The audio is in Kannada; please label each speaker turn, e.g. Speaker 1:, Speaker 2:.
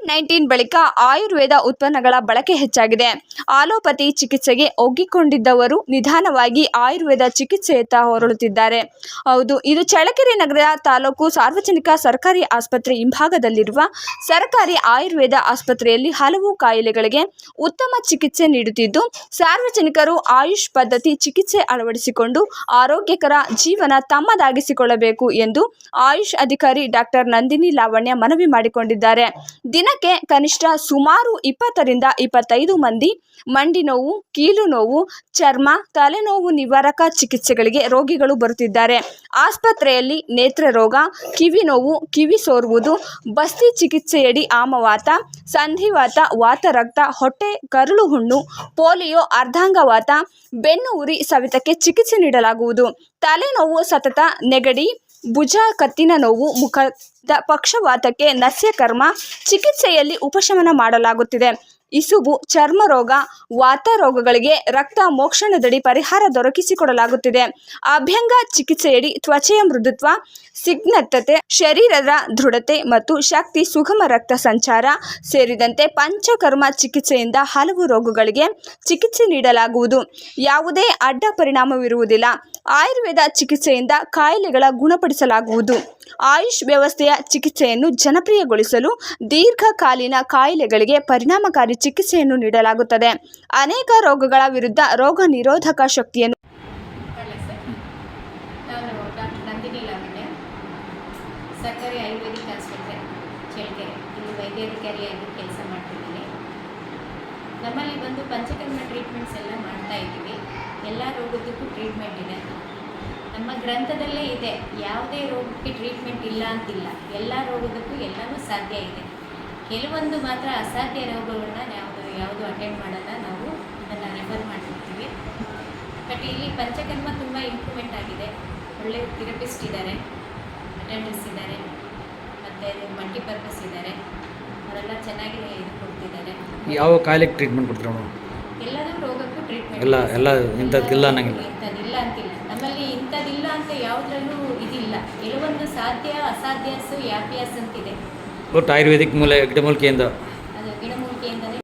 Speaker 1: ಕೋವಿಡ್ ನೈನ್ಟೀನ್ ಬಳಿಕ ಆಯುರ್ವೇದ ಉತ್ಪನ್ನಗಳ ಬಳಕೆ ಹೆಚ್ಚಾಗಿದೆ. ಆಲೋಪತಿ ಚಿಕಿತ್ಸೆಗೆ ಒಗ್ಗಿಕೊಂಡಿದ್ದವರು ನಿಧಾನವಾಗಿ ಆಯುರ್ವೇದ ಚಿಕಿತ್ಸೆಯತ್ತ ಹೊರಳುತ್ತಿದ್ದಾರೆ. ಹೌದು, ಇದು ಚಳ್ಳಕೆರೆ ನಗರದ ತಾಲೂಕು ಸಾರ್ವಜನಿಕ ಸರ್ಕಾರಿ ಆಸ್ಪತ್ರೆ ಹಿಂಭಾಗದಲ್ಲಿರುವ ಸರ್ಕಾರಿ ಆಯುರ್ವೇದ ಆಸ್ಪತ್ರೆಯಲ್ಲಿ ಹಲವು ಕಾಯಿಲೆಗಳಿಗೆ ಉತ್ತಮ ಚಿಕಿತ್ಸೆ ನೀಡುತ್ತಿದ್ದು, ಸಾರ್ವಜನಿಕರು ಆಯುಷ್ ಪದ್ಧತಿ ಚಿಕಿತ್ಸೆ ಅಳವಡಿಸಿಕೊಂಡು ಆರೋಗ್ಯಕರ ಜೀವನ ತಮ್ಮದಾಗಿಸಿಕೊಳ್ಳಬೇಕು ಎಂದು ಆಯುಷ್ ಅಧಿಕಾರಿ ಡಾಕ್ಟರ್ ನಂದಿನಿ ಲಾವಣ್ಯ ಮನವಿ ಮಾಡಿಕೊಂಡಿದ್ದಾರೆ. ದಿನಕ್ಕೆ ಕನಿಷ್ಠ ಸುಮಾರು ಇಪ್ಪತ್ತರಿಂದ ಇಪ್ಪತ್ತೈದು ಮಂದಿ ಮಂಡಿ ನೋವು, ಕೀಲು ನೋವು, ಚರ್ಮ, ತಲೆನೋವು ನಿವಾರಕ ಚಿಕಿತ್ಸೆಗಳಿಗೆ ರೋಗಿಗಳು ಬರುತ್ತಿದ್ದಾರೆ. ಆಸ್ಪತ್ರೆಯಲ್ಲಿ ನೇತ್ರ ರೋಗ, ಕಿವಿ ನೋವು, ಕಿವಿ ಸೋರುವುದು, ಬಸ್ತಿ ಚಿಕಿತ್ಸೆಯಡಿ ಆಮವಾತ, ಸಂಧಿವಾತ, ವಾತರಕ್ತ, ಹೊಟ್ಟೆ, ಕರುಳು ಹುಣ್ಣು, ಪೋಲಿಯೋ, ಅರ್ಧಾಂಗವಾತ, ಬೆನ್ನು ಉರಿ ಸವಿತಕ್ಕೆ ಚಿಕಿತ್ಸೆ ನೀಡಲಾಗುವುದು. ತಲೆನೋವು ಸತತ ನೆಗಡಿ ಭುಜ ಕತ್ತಿನ ನೋವು ಮುಖದ ಪಕ್ಷವಾತಕ್ಕೆ ನಸ್ಯಕರ್ಮ ಚಿಕಿತ್ಸೆಯಲ್ಲಿ ಉಪಶಮನ ಮಾಡಲಾಗುತ್ತಿದೆ. ಇಸುಬು ಚರ್ಮ ರೋಗ ವಾತ ರೋಗಗಳಿಗೆ ರಕ್ತ ಮೋಕ್ಷಣದಡಿ ಪರಿಹಾರ ದೊರಕಿಸಿಕೊಡಲಾಗುತ್ತಿದೆ. ಅಭ್ಯಂಗ ಚಿಕಿತ್ಸೆಯಡಿ ತ್ವಚೆಯ ಮೃದುತ್ವ, ಸಿಗ್ನತ್ತತೆ, ಶರೀರದ ದೃಢತೆ ಮತ್ತು ಶಕ್ತಿ ಸುಗಮ ರಕ್ತ ಸಂಚಾರ ಸೇರಿದಂತೆ ಪಂಚಕರ್ಮ ಚಿಕಿತ್ಸೆಯಿಂದ ಹಲವು ರೋಗಗಳಿಗೆ ಚಿಕಿತ್ಸೆ ನೀಡಲಾಗುವುದು. ಯಾವುದೇ ಅಡ್ಡ ಪರಿಣಾಮವಿರುವುದಿಲ್ಲ. ಆಯುರ್ವೇದ ಚಿಕಿತ್ಸೆಯಿಂದ ಕಾಯಿಲೆಗಳ ಗುಣಪಡಿಸಲಾಗುವುದು. ಆಯುಷ್ ವ್ಯವಸ್ಥೆಯ ಚಿಕಿತ್ಸೆಯನ್ನು ಜನಪ್ರಿಯಗೊಳಿಸಲು ದೀರ್ಘಕಾಲೀನ ಕಾಯಿಲೆಗಳಿಗೆ ಪರಿಣಾಮಕಾರಿ ಚಿಕಿತ್ಸೆಯನ್ನು ನೀಡಲಾಗುತ್ತದೆ. ಅನೇಕ ರೋಗಗಳ ವಿರುದ್ಧ ರೋಗ ನಿರೋಧಕ ಶಕ್ತಿಯನ್ನು
Speaker 2: ಸರ್ಕಾರಿ ಆಯುರ್ವೇದಿಕ್ ಆಸ್ಪತ್ರೆ, ಚಳ್ಳಕೆರೆ. ಇಲ್ಲಿ ವೈದ್ಯಾಧಿಕಾರಿಯಾಗಿ ಕೆಲಸ ಮಾಡ್ತಿದ್ದೀನಿ. ನಮ್ಮಲ್ಲಿ ಬಂದು ಪಂಚಕರ್ಮ ಟ್ರೀಟ್ಮೆಂಟ್ಸ್ ಎಲ್ಲ ಎಲ್ಲ ರೋಗದಕ್ಕೂ ಟ್ರೀಟ್ಮೆಂಟ್ ಇದೆ. ನಮ್ಮ ಗ್ರಂಥದಲ್ಲೇ ಇದೆ, ಯಾವುದೇ ರೋಗಕ್ಕೆ ಟ್ರೀಟ್ಮೆಂಟ್ ಇಲ್ಲ ಅಂತಿಲ್ಲ. ಎಲ್ಲ ರೋಗದಕ್ಕೂ ಎಲ್ಲವೂ ಸಾಧ್ಯ ಇದೆ. ಕೆಲವೊಂದು ಮಾತ್ರ ಅಸಾಧ್ಯ ರೋಗಗಳನ್ನ ಯಾವುದು ಯಾವುದು ಅಟೆಂಡ್ ಮಾಡಲ್ಲ ನಾವು ಅದನ್ನು ರೆಫರ್ ಮಾಡಿರ್ತೀವಿ ಬಟ್ ಇಲ್ಲಿ ಪಂಚಕರ್ಮ ತುಂಬ ಇಂಪ್ರೂವ್ಮೆಂಟ್ ಆಗಿದೆ. ಒಳ್ಳೆ ಥೆರಪಿಸ್ಟ್ ಇದ್ದಾರೆ ಅಟೆಂಡರ್ಸ್ ಇದ್ದಾರೆ ಮತ್ತು ಮಲ್ಟಿಪರ್ಪಸ್ ಇದ್ದಾರೆ ಅವರೆಲ್ಲ ಚೆನ್ನಾಗಿ ಇದು ಕೊಡ್ತಿದ್ದಾರೆ.
Speaker 3: ಯಾವ ಕಾಯಿಲೆಗೆ ಟ್ರೀಟ್ಮೆಂಟ್ ಕೊಡ್ತೀರಾ ಮೇಡಮ್
Speaker 2: ಎಲ್ಲದೂ ರೋಗಕ್ಕೂ ಟ್ರೀಟ್ಮೆಂಟ್
Speaker 3: ಎಲ್ಲ ಎಲ್ಲ ಇಂಥದ್ದಿಲ್ಲ ಅನ್ನಂಗಿಲ್ಲ
Speaker 2: ಇಂಥದ್ದಿಲ್ಲ ಅಂತಿಲ್ಲ. ನಮ್ಮಲ್ಲಿ ಇಂಥದ್ದಿಲ್ಲ ಅಂತ ಯಾವುದರಲ್ಲೂ ಇದಿಲ್ಲ. ಕೆಲವೊಂದು ಸಾಧ್ಯ ಅಸಾಧ್ಯಸು ಯಾಪ್ಯಾಸ್ ಅಂತಿದೆ.
Speaker 3: ಒಟ್ಟು ಆಯುರ್ವೇದಿಕ್ ಮೂಲ ಗಿಡಮೂಲಿಕೆಯಿಂದ.
Speaker 2: ಅದು ಗಿಡಮೂಲಿಕೆಯಿಂದಲೇ